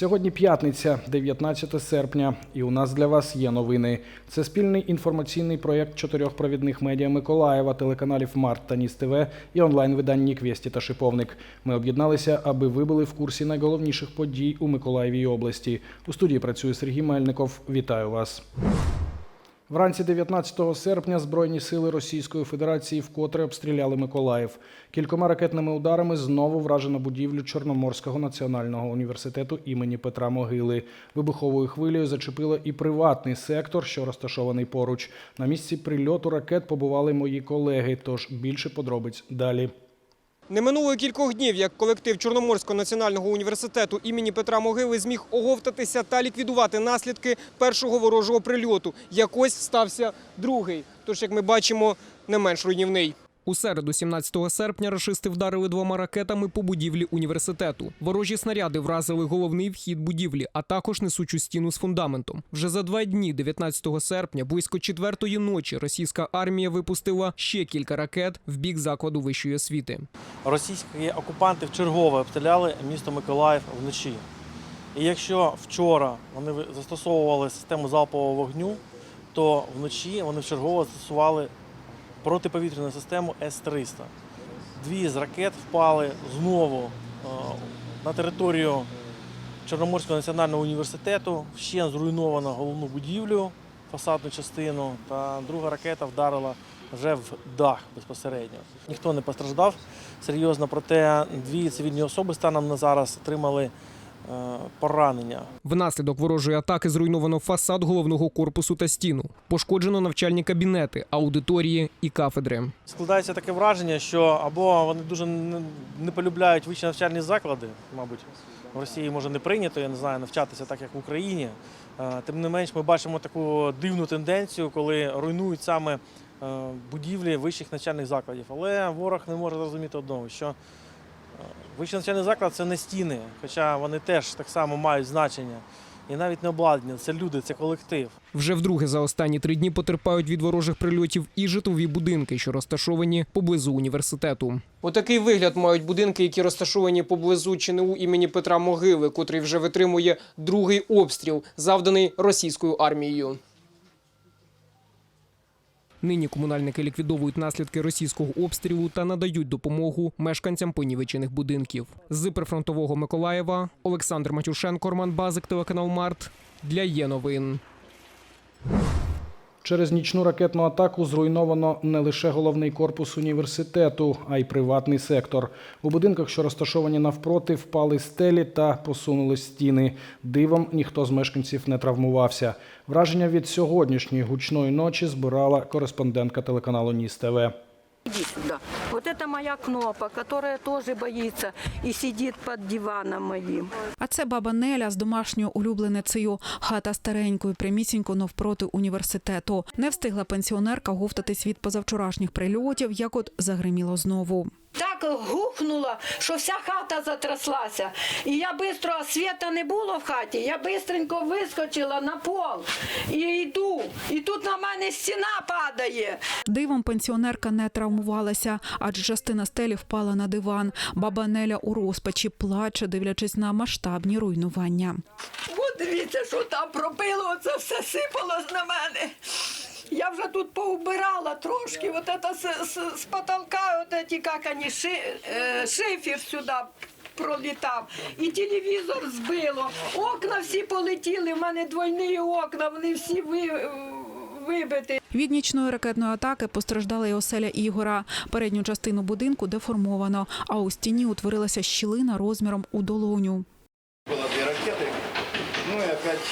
Сьогодні п'ятниця, 19 серпня, і у нас для вас є новини. Це спільний інформаційний проєкт чотирьох провідних медіа Миколаєва, телеканалів Март та Ніс ТВ і онлайн-видань Ніквєсті та Шиповник. Ми об'єдналися, аби ви були в курсі найголовніших подій у Миколаєвій області. У студії працює Сергій Мельников. Вітаю вас. Вранці 19 серпня Збройні сили Російської Федерації вкотре обстріляли Миколаїв. Кількома ракетними ударами знову вражено будівлю Чорноморського національного університету імені Петра Могили. Вибуховою хвилею зачепило і приватний сектор, що розташований поруч. На місці прильоту ракет побували мої колеги. Тож більше подробиць далі. Не минуло кількох днів, як колектив Чорноморського національного університету імені Петра Могили зміг оговтатися та ліквідувати наслідки першого ворожого прильоту. Якось стався другий. Тож, як ми бачимо, не менш руйнівний. У середу, 17 серпня, рашисти вдарили двома ракетами по будівлі університету. Ворожі снаряди вразили головний вхід будівлі, а також несучу стіну з фундаментом. Вже за два дні, 19 серпня, близько четвертої ночі, російська армія випустила ще кілька ракет в бік закладу вищої освіти. російські окупанти вчергове обстріляли місто Миколаїв вночі. І якщо вчора вони застосовували систему залпового вогню, то вночі вони вчергово застосували протиповітряну систему С-300. Дві з ракет впали знову е, на територію Чорноморського національного університету, ще зруйновано головну будівлю, фасадну частину, та друга ракета вдарила вже в дах безпосередньо. Ніхто не постраждав серйозно, проте дві цивільні особи станом на зараз отримали поранення. Внаслідок ворожої атаки зруйновано фасад головного корпусу та стіну. Пошкоджено навчальні кабінети, аудиторії і кафедри. Складається таке враження, що або вони дуже не- полюбляють вищі навчальні заклади, мабуть, в Росії може не прийнято, я не знаю, навчатися так, як в Україні. Е, Тим не менш, ми бачимо таку дивну тенденцію, коли руйнують саме е, будівлі вищих навчальних закладів. Але ворог не може зрозуміти одного, що е, вищий навчальний заклад це не стіни, хоча вони теж так само мають значення. І навіть не обладнання, це люди, це колектив. Вже вдруге за останні три дні потерпають від ворожих прильотів і житлові будинки, що розташовані поблизу університету. Отакий вигляд мають будинки, які розташовані поблизу ЧНУ імені Петра Могили, котрий вже витримує другий обстріл, завданий російською армією. Нині комунальники ліквідовують наслідки російського обстрілу та надають допомогу мешканцям понівечених будинків. З прифронтового Миколаєва Олександр Матюшенко, Роман Базик, телеканал Март для є новин. Через нічну ракетну атаку зруйновано не лише головний корпус університету, а й приватний сектор. У будинках, що розташовані навпроти, впали стелі та посунули стіни. Дивом ніхто з мешканців не травмувався. Враження від сьогоднішньої гучної ночі збирала кореспондентка телеканалу Ніс ТВ. Сюда. Вот это моя кнопа, которая тоже боится и сидит под диваном моим. А це баба Неля з домашньою улюбленицею. Хата старенькою, прямісінько навпроти університету. Не встигла пенсіонерка говтатись від позавчорашніх прильотів, як от загриміло знову. Так гухнула, що вся хата затряслася. І я швидко, а світа не було в хаті, я швидко вискочила на пол і йду. І тут на мене стіна падає. Дивом пенсіонерка не травмувалася, адже частина стелі впала на диван. Баба Неля у розпачі плаче, дивлячись на масштабні руйнування. От дивіться, що там пробило, оце все сипалось на мене. Я вже тут поубирала трошки, от это з, з, з потолка, от ці, як вони, ши, е, шифер сюди пролітав, і телевізор збило. Окна всі полетіли, в мене двойні окна, вони всі ви, вибиті. Від нічної ракетної атаки постраждала й оселя Ігора. Передню частину будинку деформовано, а у стіні утворилася щілина розміром у долоню. Было две ракеты, ну и опять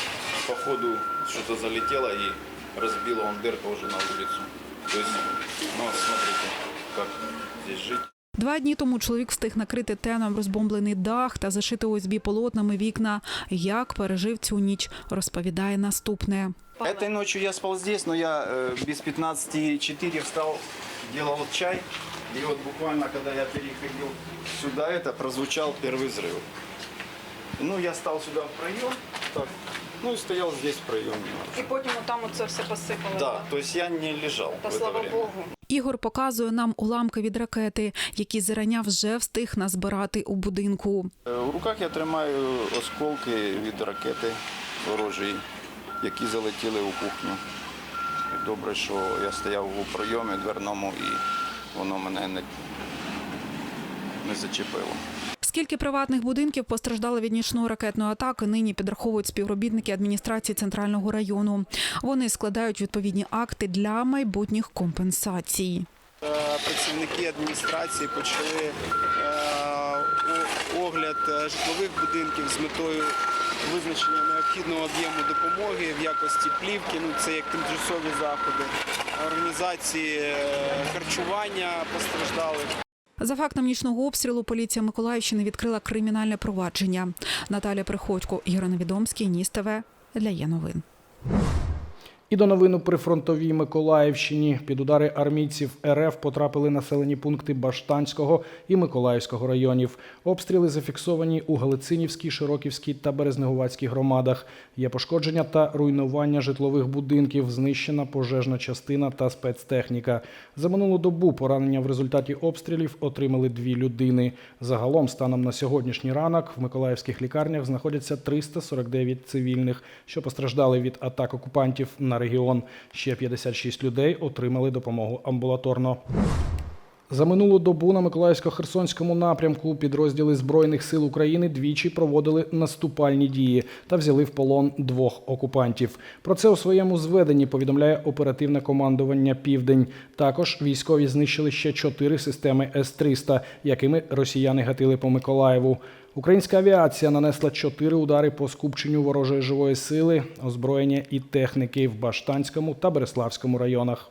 по ходу что-то залетело и разбило он дырка уже на улицу. То есть, ну смотрите, как здесь жить. Два дні тому чоловік встиг накрити теном розбомблений дах та зашити ОСБ полотнами вікна. Як пережив цю ніч, розповідає наступне. Этой ночью я спал здесь, но я э, без 15-4 встал, делал чай. И вот буквально, когда я переходил сюда, это прозвучал первый взрыв. Ну, я стал сюда в проем, так, ну и стоял здесь в проеме. І потім там оце все посипало. Да, то есть я не лежал Та в это слава время. Богу. Ігор показує нам уламки від ракети, які зрання вже встиг назбирати у будинку. Е, У руках я тримаю осколки від ракети ворожої, які залетіли у кухню. І Добре, що я стояв у пройомі дверному і воно мене не, не зачепило. Скільки приватних будинків постраждали від нічної ракетної атаки, нині підраховують співробітники адміністрації центрального району. Вони складають відповідні акти для майбутніх компенсацій. Е, працівники адміністрації почали е, огляд е, житлових будинків з метою визначення необхідного об'єму допомоги в якості плівки. Ну це як тимчасові заходи, організації харчування постраждалих. За фактом нічного обстрілу поліція Миколаївщини відкрила кримінальне провадження. Наталя Приходько, Ігор Невідомський, Ніс ТВ для є новин. І до новин у прифронтовій Миколаївщині під удари армійців РФ потрапили населені пункти Баштанського і Миколаївського районів. Обстріли зафіксовані у Галицинівській, Широківській та Березнегуватській громадах. Є пошкодження та руйнування житлових будинків, знищена пожежна частина та спецтехніка. За минулу добу поранення в результаті обстрілів отримали дві людини. Загалом, станом на сьогоднішній ранок, в миколаївських лікарнях знаходяться 349 цивільних, що постраждали від атак окупантів на регіон. Ще 56 людей отримали допомогу амбулаторно. За минулу добу на Миколаївсько-Херсонському напрямку підрозділи Збройних сил України двічі проводили наступальні дії та взяли в полон двох окупантів. Про це у своєму зведенні повідомляє оперативне командування Південь. Також військові знищили ще чотири системи С-300, якими росіяни гатили по Миколаєву. Українська авіація нанесла чотири удари по скупченню ворожої живої сили, озброєння і техніки в Баштанському та Береславському районах.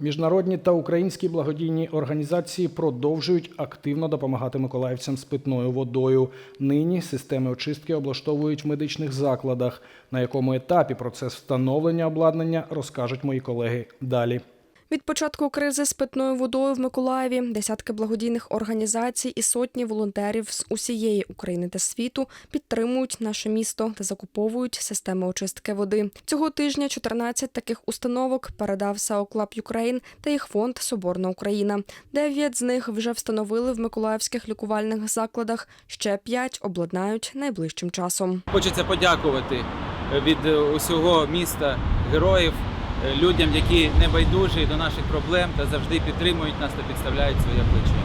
Міжнародні та українські благодійні організації продовжують активно допомагати миколаївцям з питною водою. Нині системи очистки облаштовують в медичних закладах. На якому етапі процес встановлення обладнання розкажуть мої колеги далі. Від початку кризи з питною водою в Миколаєві десятки благодійних організацій і сотні волонтерів з усієї України та світу підтримують наше місто та закуповують системи очистки води. Цього тижня 14 таких установок передав САО Клаб Юкрейн та їх фонд Соборна Україна. Дев'ять з них вже встановили в миколаївських лікувальних закладах. Ще п'ять обладнають найближчим часом. Хочеться подякувати від усього міста героїв, людям, які не байдужі до наших проблем та завжди підтримують нас та підставляють своє плече.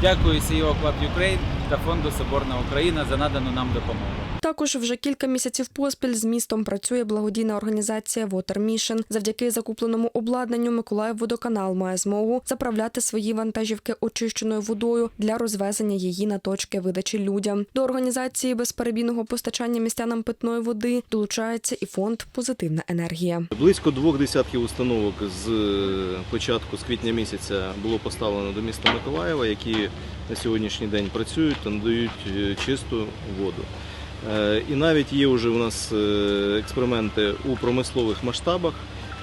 Дякую CEO Club Ukraine та фонду Соборна Україна за надану нам допомогу. Також вже кілька місяців поспіль з містом працює благодійна організація Water Mission. Завдяки закупленому обладнанню Миколаївводоканал має змогу заправляти свої вантажівки очищеною водою для розвезення її на точки видачі людям. До організації безперебійного постачання містянам питної води долучається і фонд Позитивна енергія. Близько двох десятків установок з е, початку з квітня місяця було поставлено до міста Миколаєва, які на сьогоднішній день працюють та надають е, чисту воду. Е, І навіть є вже у нас е, експерименти у промислових масштабах.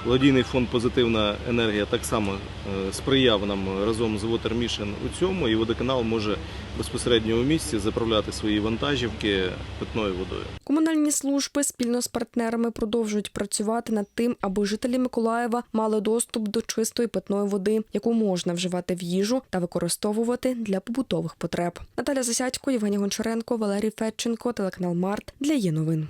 Благодійний фонд Позитивна енергія так само е, сприяв нам разом з Water Mission у цьому, і водоканал може безпосередньо у місті заправляти свої вантажівки питною водою. Комунальні служби спільно з партнерами продовжують працювати над тим, аби жителі Миколаєва мали доступ до чистої питної води, яку можна вживати в їжу та використовувати для побутових потреб. Наталя Засядько, Євгеній Гончаренко, Валерій Федченко, телеканал Март для є новин.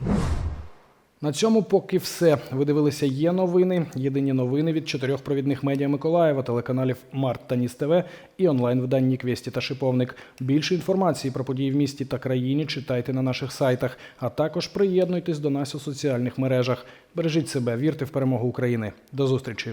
На цьому поки все. Ви дивилися є новини. Єдині новини від чотирьох провідних медіа Миколаєва, телеканалів Март та Ніс ТВ і онлайн-виданні Квєсті та Шиповник. Більше інформації про події в місті та країні читайте на наших сайтах, а також приєднуйтесь до нас у соціальних мережах. Бережіть себе, вірте в перемогу України. До зустрічі.